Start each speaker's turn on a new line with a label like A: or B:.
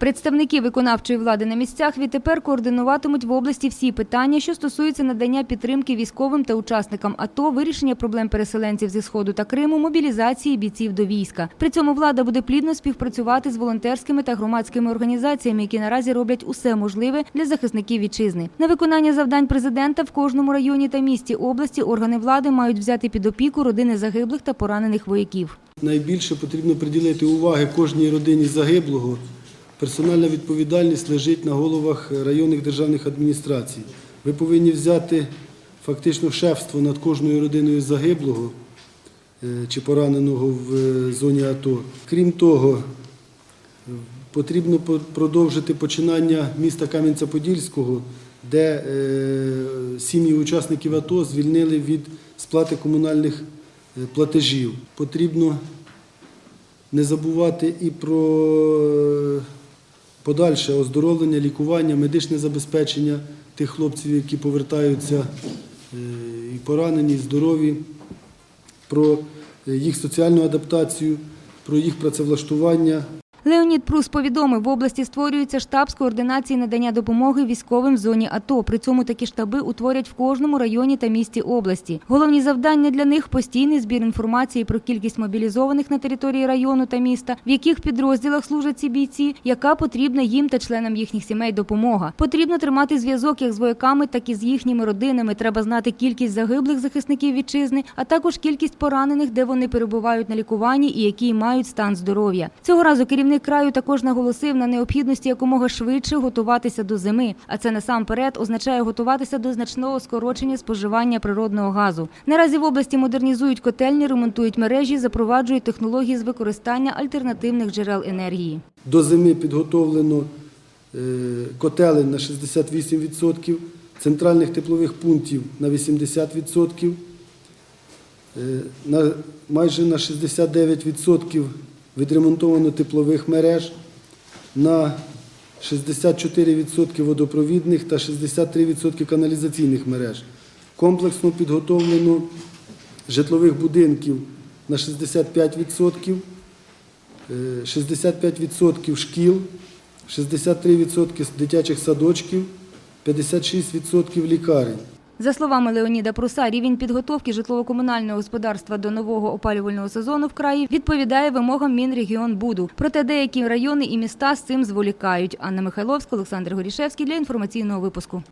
A: Представники виконавчої влади на місцях відтепер координуватимуть в області всі питання, що стосуються надання підтримки військовим та учасникам АТО, вирішення проблем переселенців зі сходу та Криму, мобілізації бійців до війська. При цьому влада буде плідно співпрацювати з волонтерськими та громадськими організаціями, які наразі роблять усе можливе для захисників вітчизни. На виконання завдань президента в кожному районі та місті області органи влади мають взяти під опіку родини загиблих та поранених вояків.
B: Найбільше потрібно приділити уваги кожній родині загиблого. Персональна відповідальність лежить на головах районних державних адміністрацій. Ви повинні взяти фактично шефство над кожною родиною загиблого е, чи пораненого в е, зоні АТО. Крім того, потрібно по- продовжити починання міста Кам'янця-Подільського, де е, сім'ї учасників АТО звільнили від сплати комунальних платежів. Потрібно не забувати і про подальше оздоровлення, лікування, медичне забезпечення тих хлопців, які повертаються е, і поранені, і здорові, про е, їх соціальну адаптацію, про їх працевлаштування.
A: Леонід Прус повідомив, в області створюється штаб з координації надання допомоги військовим в зоні АТО. При цьому такі штаби утворять в кожному районі та місті області. Головні завдання для них постійний збір інформації про кількість мобілізованих на території району та міста, в яких підрозділах служать ці бійці, яка потрібна їм та членам їхніх сімей допомога. Потрібно тримати зв'язок як з вояками, так і з їхніми родинами. Треба знати кількість загиблих захисників вітчизни, а також кількість поранених, де вони перебувають на лікуванні і який мають стан здоров'я. Цього разу керівник краю також наголосив на необхідності якомога швидше готуватися до зими. А це насамперед означає готуватися до значного скорочення споживання природного газу. Наразі в області модернізують котельні, ремонтують мережі, запроваджують технології з використання альтернативних джерел енергії.
B: До зими підготовлено е, котелень на 68%, центральних теплових пунктів на 80%, е, майже на 69% відремонтовано теплових мереж, на 64% водопровідних та 63% каналізаційних мереж. Комплексно підготовлено житлових будинків на 65%, Е, 65% шкіл, 63% дитячих садочків, 56% лікарень.
A: За словами Леоніда Пруса, рівень підготовки житлово-комунального господарства до нового опалювального сезону в краї відповідає вимогам Мінрегіонбуду. Проте деякі райони і міста з цим зволікають. Анна Михайловська, Олександр Горішевський для інформаційного випуску.